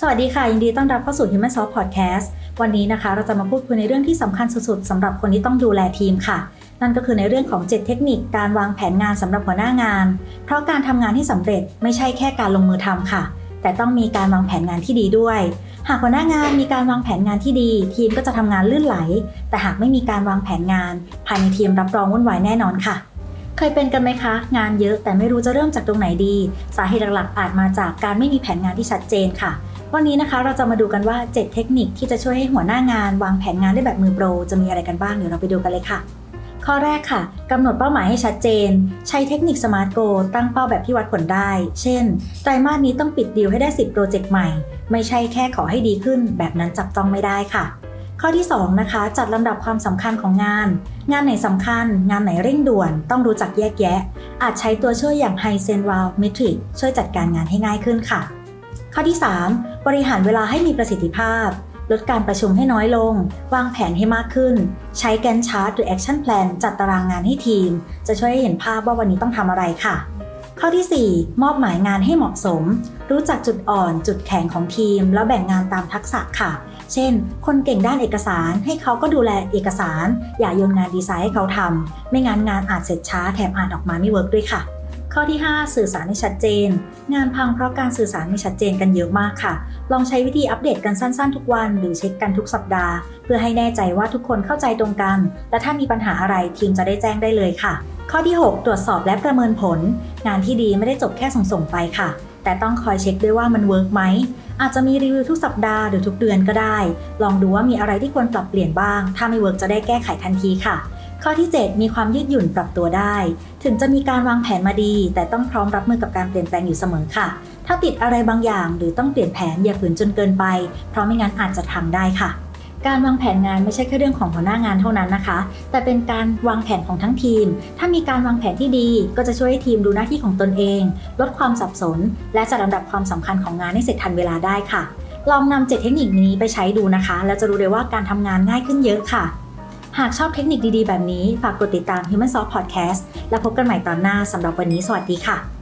สวัสดีค่ะ ยินดีต้อนรับเข้าสู่ Human Soft Podcast วันนี้นะคะ เราจะมาพูดคุยในเรื่องที่สำคัญสุดๆสำหรับคนที่ต้องดูแลทีมค่ะ นั่นก็คือในเรื่องของ 7 เทคนิคการวางแผนงานสำหรับหัวหน้างาน เพราะการทำงานที่สำเร็จไม่ใช่แค่การลงมือทำค่ะ แต่ต้องมีการวางแผนงานที่ดีด้วย หากหัวหน้างานมีการวางแผนงานที่ดี ทีมก็จะทำงานลื่นไหล แต่หากไม่มีการวางแผนงาน ภายในทีมรับรองวุ่นวายแน่นอนค่ะเคยเป็นกันไหมคะ งานเยอะแต่ไม่รู้จะเริ่มจากตรงไหนดี สาเหตุหลักๆอาจมาจากการไม่มีแผนงานที่ชัดเจนค่ะ วันนี้นะคะเราจะมาดูกันว่า 7 เทคนิคที่จะช่วยให้หัวหน้างาน วางแผนงานได้แบบมือโปร จะมีอะไรกันบ้างเดี๋ยวเราไปดูกันเลยค่ะ ข้อแรกค่ะกำหนดเป้าหมายให้ชัดเจน ใช้เทคนิค Smart Go ตั้งเป้าแบบที่วัดผลได้ เช่น ไตรมาสนี้ต้องปิดดีลให้ได้ 10 โปรเจกต์ใหม่ ไม่ใช่แค่ขอให้ดีขึ้น แบบนั้นจับต้องไม่ได้ค่ะข้อที่ 2 นะคะ จัดลำดับความสำคัญของงาน งานไหนสำคัญ งานไหนเร่งด่วน ต้องรู้จักแยกแยะ อาจใช้ตัวช่วยอย่าง h i s e n w a l Metric ช่วยจัดการงานให้ง่ายขึ้นค่ะ ข้อที่ 3 บริหารเวลาให้มีประสิทธิภาพ ลดการประชุมให้น้อยลง วางแผนให้มากขึ้น ใช้แกนชาร์ตหรือ Action Plan จัดตารางงานให้ทีม จะช่วยให้เห็นภาพว่าวันนี้ต้องทำอะไรค่ะ ข้อที่ 4 มอบหมายงานให้เหมาะสม รู้จักจุดอ่อนจุดแข็งของทีม แล้วแบ่งงานตามทักษะค่ะ เช่น คนเก่งด้านเอกสารให้เขาก็ดูแลเอกสาร อย่าโยนงานดีไซน์ให้เขาทำไม่งั้นงานอาจเสร็จช้าแถมอ่านออกมาไม่เวิร์กด้วยค่ะ ข้อที่ 5 สื่อสารให้ชัดเจน งานพังเพราะการสื่อสารไม่ชัดเจนกันเยอะมากค่ะ ลองใช้วิธีอัปเดตกันสั้นๆ ทุกวัน หรือเช็คกันทุกสัปดาห์ เพื่อให้แน่ใจว่าทุกคนเข้าใจตรงกัน และถ้ามีปัญหาอะไรทีมจะได้แจ้งได้เลยค่ะ ข้อที่ 6 ตรวจสอบและประเมินผล งานที่ดีไม่ได้จบแค่ส่งๆไปค่ะแต่ต้องคอยเช็คด้วยว่ามันเวิร์กไหม อาจจะมีรีวิวทุกสัปดาห์หรือทุกเดือนก็ได้ ลองดูว่ามีอะไรที่ควรปรับเปลี่ยนบ้าง ถ้าไม่เวิร์กจะได้แก้ไขทันทีค่ะ ข้อที่ 7 มีความยืดหยุ่นปรับตัวได้ ถึงจะมีการวางแผนมาดี แต่ต้องพร้อมรับมือกับการเปลี่ยนแปลงอยู่เสมอค่ะ ถ้าติดอะไรบางอย่าง หรือต้องเปลี่ยนแผนอย่าฝืนจนเกินไป เพราะไม่งั้นอาจจะทำได้ค่ะการวางแผนงานไม่ใช่แค่เรื่องของหัวหน้างานเท่านั้นนะคะ แต่เป็นการวางแผนของทั้งทีม ถ้ามีการวางแผนที่ดี ก็จะช่วยให้ทีมดูหน้าที่ของตนเอง ลดความสับสน และจัดลำดับความสำคัญของงานให้เสร็จทันเวลาได้ค่ะ ลองนำเจ็ดเทคนิคนี้ไปใช้ดูนะคะ แล้วจะรู้เลยว่าการทำงานง่ายขึ้นเยอะค่ะ หากชอบเทคนิคดีๆ แบบนี้ ฝากกดติดตาม Human Soft Podcast และพบกันใหม่ตอนหน้าสำหรับวันนี้สวัสดีค่ะ